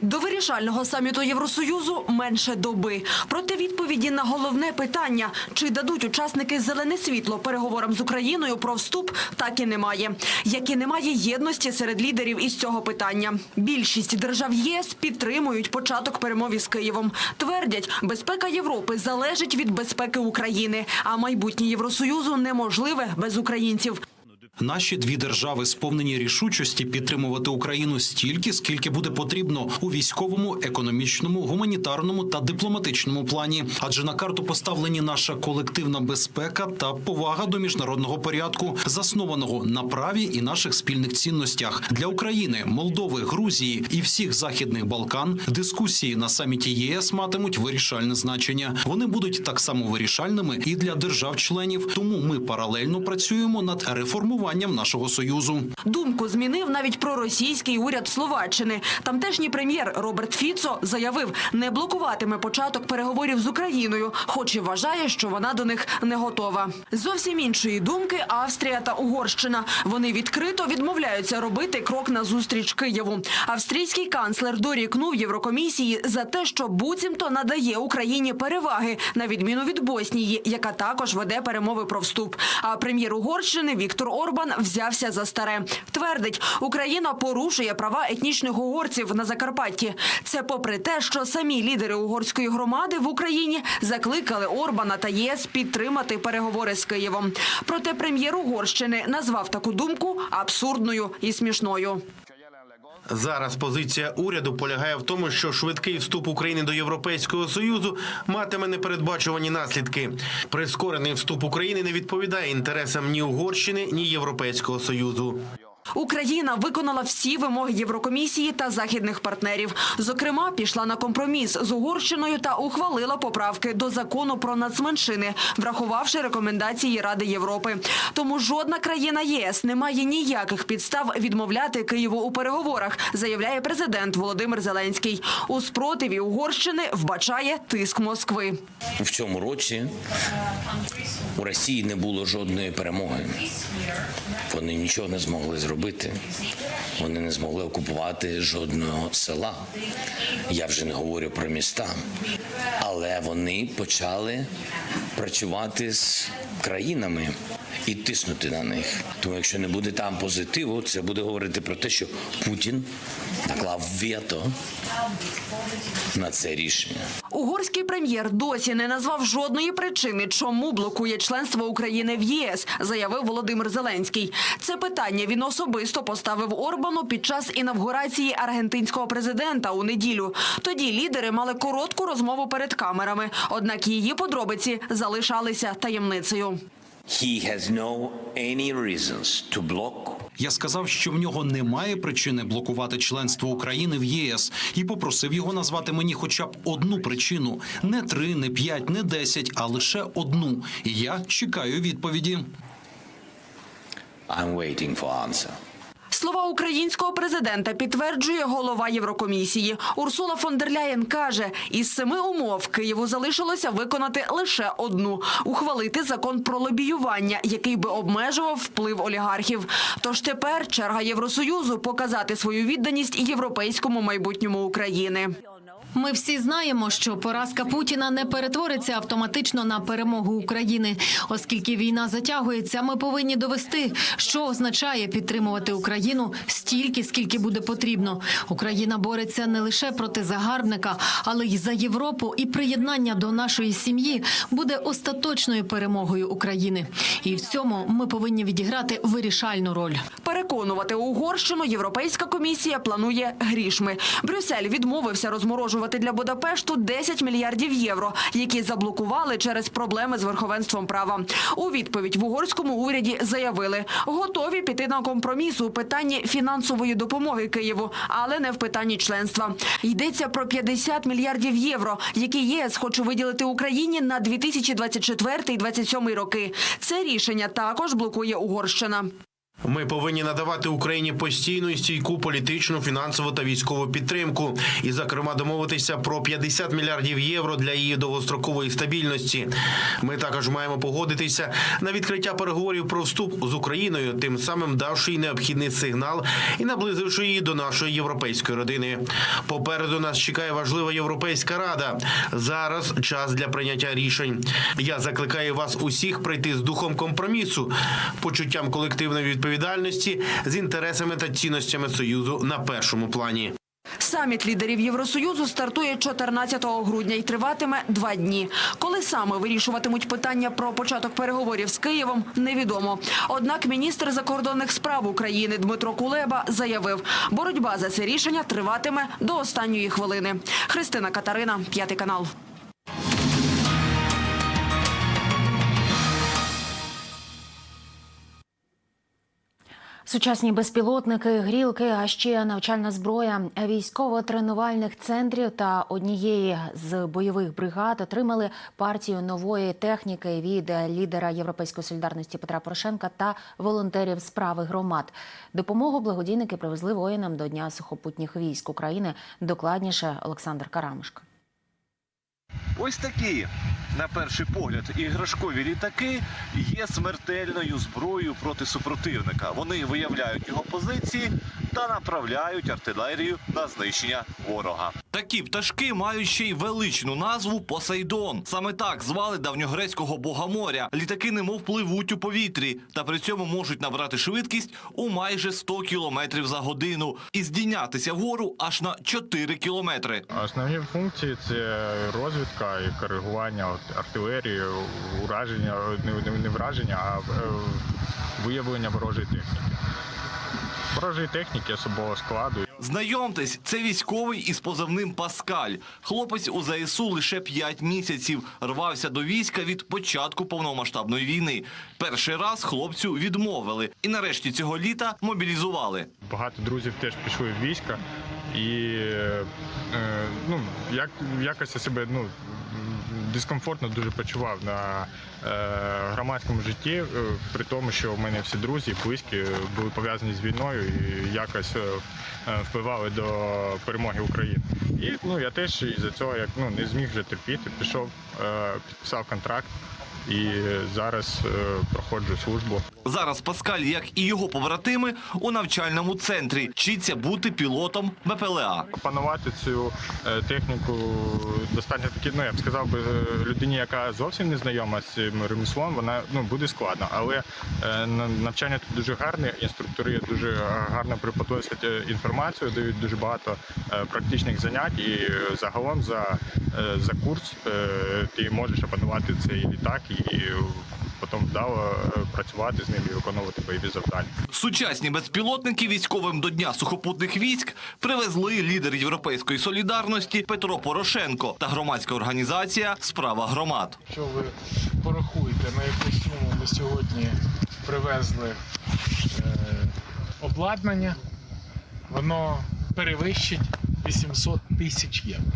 До вирішального саміту Євросоюзу менше доби. Проте відповіді на головне питання, чи дадуть учасники зелене світло переговорам з Україною про вступ, так і немає. Як і немає єдності серед лідерів із цього питання. Більшість держав ЄС підтримують початок перемов із Києвом. Твердять, безпека Європи залежить від безпеки України, а майбутнє Євросоюзу неможливе без українців. Наші дві держави сповнені рішучості підтримувати Україну стільки, скільки буде потрібно у військовому, економічному, гуманітарному та дипломатичному плані. Адже на карту поставлені наша колективна безпека та повага до міжнародного порядку, заснованого на праві і наших спільних цінностях для України, Молдови, Грузії і всіх західних Балкан. Дискусії на саміті ЄС матимуть вирішальне значення. Вони будуть так само вирішальними і для держав-членів. Тому ми паралельно працюємо над реформуванням нашого союзу. Думку змінив навіть проросійський уряд Словаччини. Тамтешній прем'єр Роберт Фіцо заявив, не блокуватиме початок переговорів з Україною, хоч і вважає, що вона до них не готова. Зовсім іншої думки Австрія та Угорщина. Вони відкрито відмовляються робити крок на зустріч Києву. Австрійський канцлер дорікнув Єврокомісії за те, що буцімто надає Україні переваги на відміну від Боснії, яка також веде перемови про вступ. А прем'єр Угорщини Віктор Орбан взявся за старе. Твердить, Україна порушує права етнічних угорців на Закарпатті. Це попри те, що самі лідери угорської громади в Україні закликали Орбана та ЄС підтримати переговори з Києвом. Проте прем'єр Угорщини назвав таку думку абсурдною і смішною. Зараз позиція уряду полягає в тому, що швидкий вступ України до Європейського союзу матиме непередбачувані наслідки. Прискорений вступ України не відповідає інтересам ні Угорщини, ні Європейського союзу. Україна виконала всі вимоги Єврокомісії та західних партнерів. Зокрема, пішла на компроміс з Угорщиною та ухвалила поправки до закону про нацменшини, врахувавши рекомендації Ради Європи. Тому жодна країна єС не має ніяких підстав відмовляти Києву у переговорах, заявляє президент Володимир Зеленський. У спротиві Угорщини вбачає тиск Москви. В цьому році у Росії не було жодної перемоги. Вони нічого не змогли зробити. Вони не змогли окупувати жодного села. Я вже не говорю про міста. Але вони почали працювати з країнами і тиснути на них. Тому якщо не буде там позитиву, це буде говорити про те, що Путін наклав вето на це рішення. Угорський прем'єр досі не назвав жодної причини, чому блокує членство України в ЄС, заявив Володимир Зеленський. Це питання він особисто поставив Орбану під час інавгурації аргентинського президента у неділю. Тоді лідери мали коротку розмову перед камерами, однак її подробиці залишалися таємницею. He has no any reasons to block Я сказав, що в нього немає причини блокувати членство України в ЄС, і попросив його назвати мені хоча б одну причину: не три, не п'ять, не десять, а лише одну. І я чекаю відповіді. I'm waiting for answer. Слова українського президента підтверджує голова Єврокомісії. Урсула фон дер Ляєн каже, із семи умов Києву залишилося виконати лише одну – ухвалити закон про лобіювання, який би обмежував вплив олігархів. Тож тепер черга Євросоюзу показати свою відданість європейському майбутньому України. Ми всі знаємо, що поразка Путіна не перетвориться автоматично на перемогу України, оскільки війна затягується. Ми повинні довести, що означає підтримувати Україну стільки, скільки буде потрібно. Україна бореться не лише проти загарбника, але й за Європу. І приєднання до нашої сім'ї буде остаточною перемогою України. І в цьому ми повинні відіграти вирішальну роль. Переконувати Угорщину Європейська комісія планує грішми. Брюссель відмовився розморожувати для Будапешту 10 мільярдів євро, які заблокували через проблеми з верховенством права. У відповідь в угорському уряді заявили, готові піти на компроміс у питанні фінансової допомоги Києву, але не в питанні членства. Йдеться про 50 мільярдів євро, які ЄС хоче виділити Україні на 2024-2027 роки. Це рішення також блокує Угорщина. Ми повинні надавати Україні постійну і стійку політичну, фінансову та військову підтримку, і, зокрема, домовитися про 50 мільярдів євро для її довгострокової стабільності. Ми також маємо погодитися на відкриття переговорів про вступ з Україною, тим самим давши їй необхідний сигнал і наблизивши її до нашої європейської родини. Попереду нас чекає важлива європейська рада. Зараз час для прийняття рішень. Я закликаю вас усіх прийти з духом компромісу, почуттям колективної відповідальності, з інтересами та цінностями союзу на першому плані. Саміт лідерів Євросоюзу стартує 14 грудня і триватиме два дні. Коли саме вирішуватимуть питання про початок переговорів з Києвом, невідомо. Однак міністр закордонних справ України Дмитро Кулеба заявив, боротьба за це рішення триватиме до останньої хвилини. Христина Катарина, п'ятий канал. Сучасні безпілотники, грілки, а ще навчальна зброя військово-тренувальних центрів та однієї з бойових бригад отримали партію нової техніки від лідера Європейської солідарності Петра Порошенка та волонтерів справи громад. Допомогу благодійники привезли воїнам до Дня сухопутніх військ України. Докладніше Олександр Карамушка. Ось такі, на перший погляд, іграшкові літаки є смертельною зброєю проти супротивника. Вони виявляють його позиції та направляють артилерію на знищення ворога. Такі пташки мають ще й величну назву Посейдон. Саме так звали давньогрецького бога моря. Літаки немов пливуть у повітрі, та при цьому можуть набрати швидкість у майже 100 кілометрів за годину і здійнятися вгору аж на 4 кілометри. Основні функції це розвідка і коригування от, артилерії, ураження, не, не, не враження, а е, виявлення ворожої техніки. Ворожої техніки особового складу. Знайомтесь, це військовий із позивним Паскаль. Хлопець у ЗСУ лише 5 місяців. Рвався до війська від початку повномасштабної війни. Перший раз хлопцю відмовили, і нарешті цього літа мобілізували. Багато друзів теж пішли в війська і е, ну, як, якось себе ну, дискомфортно дуже почував на е, громадському житті, е, при тому, що в мене всі друзі, близькі були пов'язані з війною і якось е, впливали до перемоги України. І ну, я теж із-за цього як, ну, не зміг вже терпіти, пішов, підписав контракт і зараз е, проходжу службу. Зараз Паскаль, як і його побратими, у навчальному центрі вчиться бути пілотом БПЛА. Опанувати цю е, техніку достатньо таки, ну я б сказав би, людині, яка зовсім не знайома з цим ремеслом, вона ну буде складно. Але е, на- навчання тут дуже гарне, інструктори дуже гарно преподносять інформацію, дають дуже багато практичних занять, і загалом за, за курс ти можеш опанувати цей літак і е, потім вдало е, працювати з ним і виконувати бойові завдання. Сучасні безпілотники військовим до Дня сухопутних військ привезли лідер Європейської солідарності Петро Порошенко та громадська організація Справа громад. Що ви порахуєте, на яку суму ми сьогодні привезли е, обладнання, воно перевищить 800 тисяч євро.